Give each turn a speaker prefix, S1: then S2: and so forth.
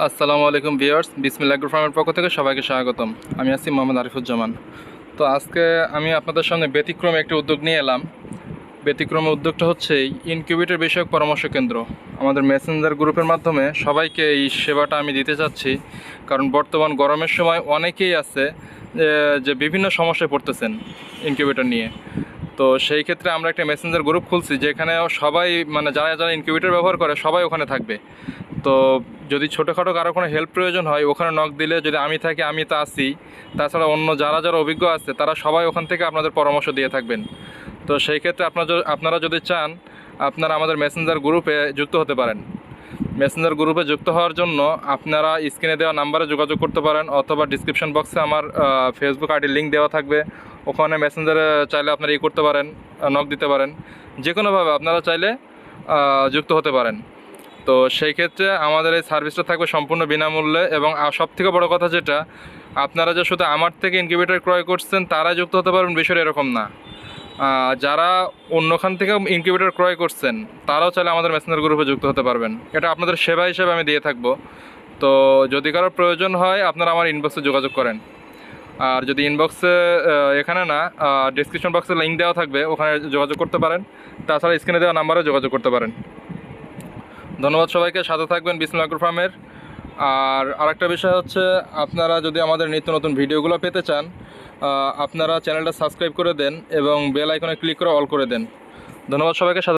S1: আসসালামু আলাইকুম ভিউয়ার্স, বিসমিল্লাহ ফার্মের পক্ষ থেকে সবাইকে স্বাগতম। আমি আছি মোহাম্মদ আরিফুজ্জামান। তো আজকে আমি আপনাদের সামনে ব্যতিক্রমে একটি উদ্যোগ নিয়ে এলাম। ব্যতিক্রমে উদ্যোগটা হচ্ছে ইনকিউবেটর বিষয়ক পরামর্শ কেন্দ্র। আমাদের মেসেঞ্জার গ্রুপের মাধ্যমে সবাইকে এই সেবাটা আমি দিতে চাচ্ছি। কারণ বর্তমান গরমের সময় অনেকেই আছে যে বিভিন্ন সমস্যায় পড়তেছেন ইনকিউবেটর নিয়ে। তো সেই ক্ষেত্রে আমরা একটা মেসেঞ্জার গ্রুপ খুলছি যেখানে সবাই মানে যারা যারা ইনকিউবেটর ব্যবহার করে, সবাই ওখানে থাকবে। তো যদি ছোটোখাটো কারও কোনো হেল্প প্রয়োজন হয়, ওখানে নক দিলে যদি আমি থাকি, আমি তো আসি তাছাড়া অন্য যারা যারা অভিজ্ঞ আছে, তারা সবাই ওখান থেকে আপনাদের পরামর্শ দিয়ে থাকবেন। তো সেই ক্ষেত্রে আপনার আপনারা যদি চান, আপনারা আমাদের মেসেঞ্জার গ্রুপে যুক্ত হতে পারেন। মেসেঞ্জার গ্রুপে যুক্ত হওয়ার জন্য আপনারা স্ক্রিনে দেওয়া নাম্বারে যোগাযোগ করতে পারেন, অথবা ডিসক্রিপশন বক্সে আমার ফেসবুক আইডির লিঙ্ক দেওয়া থাকবে। ওখানে মেসেঞ্জারে চাইলে আপনারা ই করতে পারেন নক দিতে পারেন। যে কোনোভাবে আপনারা চাইলে যুক্ত হতে পারেন। তো সেই ক্ষেত্রে আমাদের এই সার্ভিসটা থাকবে সম্পূর্ণ বিনামূল্যে এবং সব থেকে বড় কথা যেটা, আপনারা যে শুধু আমার থেকে ইনকিউবেটর ক্রয় করছেন, তারাই যুক্ত হতে পারবেন বিষয়টা এরকম না। যারা অন্যখান থেকে ইনকিউবেটর ক্রয় করছেন, তারাও চাইলে আমাদের মেসেঞ্জার গ্রুপে যুক্ত হতে পারবেন। এটা আপনাদের সেবা হিসেবে আমি দিয়ে থাকব। তো যদি কারও প্রয়োজন হয়, আপনারা আমার ইনবক্সে যোগাযোগ করেন। আর যদি ইনবক্সে এখানে না ডিসক্রিপশন বক্সে লিঙ্ক দেওয়া থাকবে, ওখানে যোগাযোগ করতে পারেন। তাছাড়া স্ক্রিনে দেওয়া নাম্বারে যোগাযোগ করতে পারেন। ধন্যবাদ সবাইকে, সাথে থাকবেন বিসমিল ফার্মের। আর আরেকটা বিষয় হচ্ছে, আপনারা যদি আমাদের নিত্য নতুন ভিডিওগুলো পেতে চান আপনারা চ্যানেলটা সাবস্ক্রাইব করে দেন এবং বেল আইকনে ক্লিক করে অল করে দেন। ধন্যবাদ সবাইকে